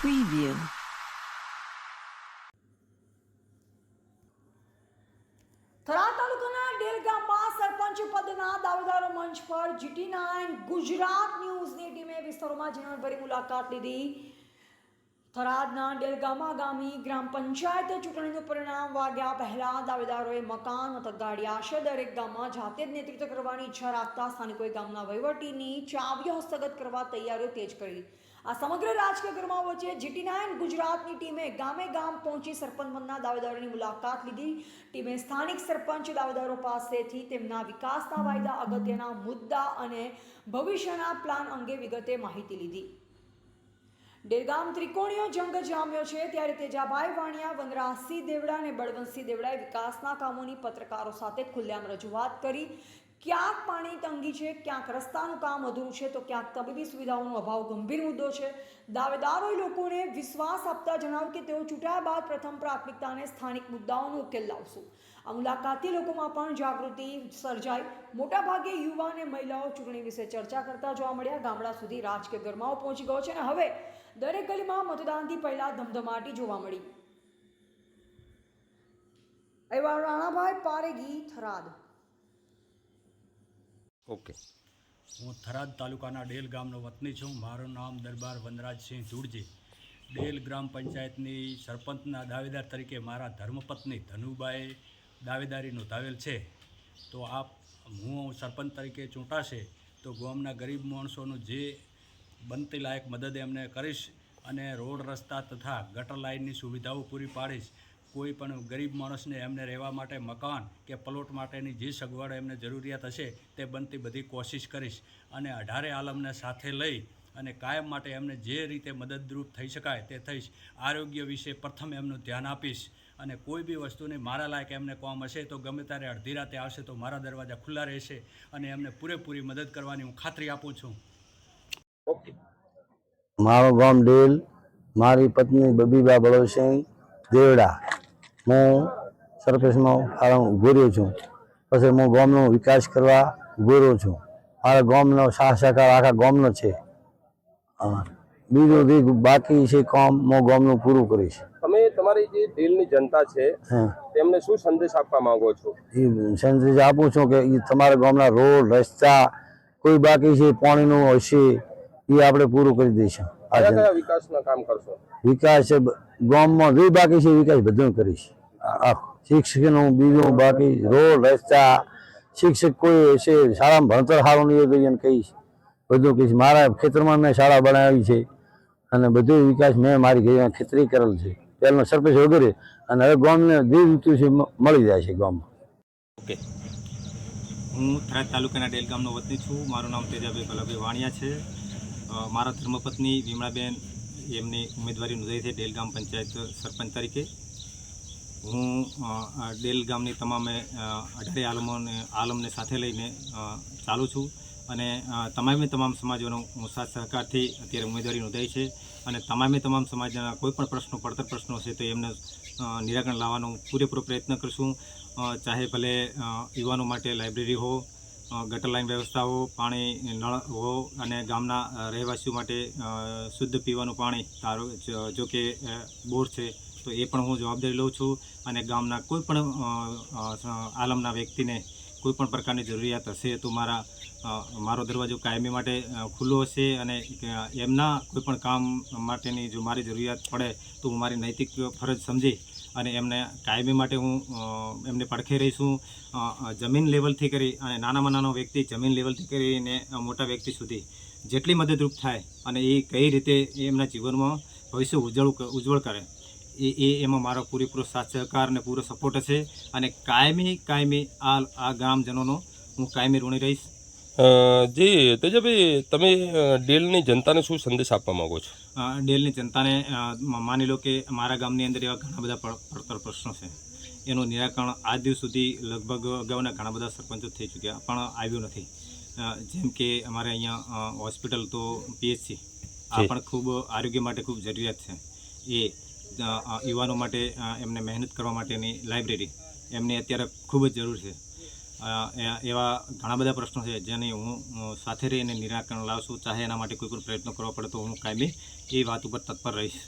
Preview. Tharad તાલુકાના del સરપંચ પદના દાવેદારો મંચ પર જીટી નાઇન ગુજરાત ન્યૂઝની ટીમે વિસ્તારોમાં જીવનભરી મુલાકાત લીધી. થરાદના ડેલગામા ગામી ગ્રામ પંચાયત ચૂંટણીનું પરિણામ વાગ્યા પહેલા દાવેદારોએ મકાન મથક મતગાડી આશરે દરેક ગામમાં જાતે જ નેતૃત્વ કરવાની ઈચ્છા રાખતા સ્થાનિકોએ ગામના વહીવટીની ચાવીઓ હસ્તગત કરવા તૈયારીઓ તેજ કરી. આ સમગ્ર રાજકીય ગરમા વચ્ચે જીટી નાઇન ગુજરાતની ટીમે ગામે ગામ પહોંચી સરપંચ પદના દાવેદારોની મુલાકાત લીધી. ટીમે સ્થાનિક સરપંચ દાવેદારો પાસેથી તેમના વિકાસના વાયદા અગત્યના મુદ્દા અને ભવિષ્યના પ્લાન અંગે વિગતે માહિતી લીધી. ડેરગામ ત્રિકોણીય જંગ જામ્યો છે. ત્યારે તેજાભાઈ વાણિયા, વનરાજસિંહ દેવડા અને બળવંતસિંહ દેવડાએ વિકાસના કામોની પત્રકારો સાથે ખુલ્લેઆમ રજૂઆત કરી. ક્યાંક પાણી તંગી છે, ક્યાંક રસ્તાનું કામ અધૂરું છે, તો ક્યાંક તબીબી સુવિધાઓનો અભાવ ગંભીર મુદ્દો છે. દાવેદારોએ લોકોને વિશ્વાસ આપતા જણાવ્યું કે તેઓ ચૂંટાયા બાદ પ્રથમ પ્રાથમિકતાને સ્થાનિક મુદ્દાઓનો ઉકેલ લાવશું. આ મુલાકાતી લોકોમાં પણ જાગૃતિ સર્જાઈ. મોટાભાગે યુવા અને મહિલાઓ ચૂંટણી વિશે ચર્ચા કરતા જોવા મળ્યા. ગામડા સુધી રાજકીય ગરમાઓ પહોંચી ગયો છે અને હવે દરેક ગલીમાં મતદાનથી પહેલાં ધમધમાટી જોવા મળી. એવા રાણાભાઈ પારેગી થરાદ. ઓકે. હું થરાદ તાલુકાના ડેલ ગામનો વતની છું. મારું નામ દરબાર વનરાજસિંહ ધૂળજી ડેલ ગ્રામ પંચાયતની સરપંચના દાવેદાર તરીકે મારા ધર્મપત્ની ધનુબાએ દાવેદારી નોંધાવેલ છે. તો આપ, હું સરપંચ તરીકે ચૂંટાશે તો ગામના ગરીબ માણસોનું જે બનતી લાયક મદદ એમને કરીશ અને રોડ રસ્તા તથા ગટર લાઇનની સુવિધાઓ પૂરી પાડીશ. કોઈ પણ ગરીબ માણસને એમને રહેવા માટે મકાન કે પ્લોટ માટેની જે સગવડ એમને જરૂરિયાત હશે તે બનતી બધી કોશિશ કરીશ. અને અઢારે આલમને સાથે લઈ અને કાયમ માટે એમને જે રીતે મદદરૂપ થઈ શકાય તે થઈશ. આરોગ્ય વિશે પ્રથમ એમનું ધ્યાન આપીશ. અને કોઈ બી વસ્તુને મારા લાયક એમને કોમ હશે તો ગમે ત્યારે અડધી રાતે આવશે તો મારા દરવાજા ખુલ્લા રહેશે અને એમને પૂરેપૂરી મદદ કરવાની હું ખાતરી આપું છું. ઓકે. મારું ગામ ડેલ. મારી પત્ની બબીબા બળવસિંહ દેવડા. હું સરપંચમાં ફાર્મ ઊભો રહ્યો છું. પછી હું ગામનો વિકાસ કરવા ઊભો રહ્યો છું. મારા ગામનો સાહ સહકાર આખા ગામનો છે. બીજું બી બાકી છે કામ હું ગામનું પૂરું કરીશ. તમે તમારી જે દિલની જનતા છે તેમને શું સંદેશ આપવા માંગો છો? એ સંદેશ આપું છું કે તમારા ગામના રોડ રસ્તા કોઈ બાકી છે પાણીનું હશે એ આપણે પૂરું કરી દઈશું. વિકાસના કામ કરશો? વિકાસ ગામમાં જે બાકી છે વિકાસ બધું કરીશ. શિક્ષકનું બીજું બાકી રોડ રસ્તા, શિક્ષક કોઈ છે, શાળામાં ભણતર સારું નહીં હોય તો એને કહીશ. બધું કહીશ. મારા ખેતરમાં મેં શાળા બનાવી છે અને બધો વિકાસ મેં મારી ઘરે ખેતરી કરેલ છે. પહેલાં સરપંચ વગેરે અને હવે ગામને જે ઋતુ છે મળી જાય છે ગામમાં. ઓકે. હું થરાદ તાલુકાના ડેલ ગામનો વતની છું. મારું નામ તેજાભાઈ ભલાભાઈ વાણિયા છે. મારા ધર્મપત્ની વિમળાબેન એમની ઉમેદવારી નોંધાઈ છે ડેલ ગામ પંચાયત સરપંચ તરીકે. હું ડેલ ગામની તમામે અઢારે આલમોને આલમને સાથે લઈને ચાલું છું. અને તમામે તમામ સમાજોનો હું સાથ સહકારથી અત્યારે ઉમેદવારી નોંધાઈ છે. અને તમામે તમામ સમાજના કોઈ પણ પ્રશ્નો, પડતર પ્રશ્નો છે તો એમને નિરાકરણ લાવવાનો પૂરેપૂરો પ્રયત્ન કરશું. ચાહે ભલે યુવાનો માટે લાઇબ્રેરી હો ગટર લાઇન વ્યવસ્થા હો, પાણી, નળ હો અને ગામના રહેવાસીઓ માટે શુદ્ધ પીવાનું પાણી, તારો, જો કે બોર છે તો એ પણ હું જવાબદારી લઉં છું અને ગામના કોઈ પણ આલમના વ્યક્તિને કોઈ પણ પ્રકારની જરૂરિયાત હશે તો મારા મારો દરવાજો કાયમી માટે ખુલ્લો હશે અને એમના કોઈ પણ કામ માટેની જો મારી જરૂરિયાત પડે તો હું મારી નૈતિક ફરજ સમજી અને એમને કાયમી માટે હું એમને પડખે રહીશું. જમીન લેવલથી કરી અને નાનામાં નાનો વ્યક્તિ જમીન લેવલથી કરીને મોટા વ્યક્તિ સુધી જેટલી મદદરૂપ થાય અને એ કઈ રીતે એમના જીવનમાં ભવિષ્ય ઉજ્જવળ ઉજ્જવળ કરે. એ એ એમાં મારો પૂરેપૂરો સાથ સહકાર અને પૂરો સપોર્ટ છે અને કાયમી કાયમી આ આ ગ્રામજનોનો હું કાયમી ઋણી રહીશ. જી તેજભાઈ તમે ડેલની જનતાને શું સંદેશ આપવા માગો છો? ડેલની જનતાને માની લો કે મારા ગામની અંદર એવા ઘણા બધા પડતર પ્રશ્નો છે. એનું નિરાકરણ આજ દિવસ સુધી લગભગ અગાઉના ઘણા બધા સરપંચો થઈ ચૂક્યા પણ આવ્યું નથી. જેમ કે અમારે અહીંયા હોસ્પિટલ તો પીએચસી. આ પણ ખૂબ આરોગ્ય માટે ખૂબ જરૂરિયાત છે. એ યુવાનો માટે એમને મહેનત કરવા માટેની લાઇબ્રેરી. એમની અત્યારે ખૂબ જ જરૂર છે. એવા ઘણા બધા પ્રશ્નો છે જેની હું સાથે રહીને નિરાકરણ લાવશું. ચાહે એના માટે કોઈ પણ પ્રયત્નો કરવા પડે તો હું કાયમી એ વાત ઉપર તત્પર રહીશ.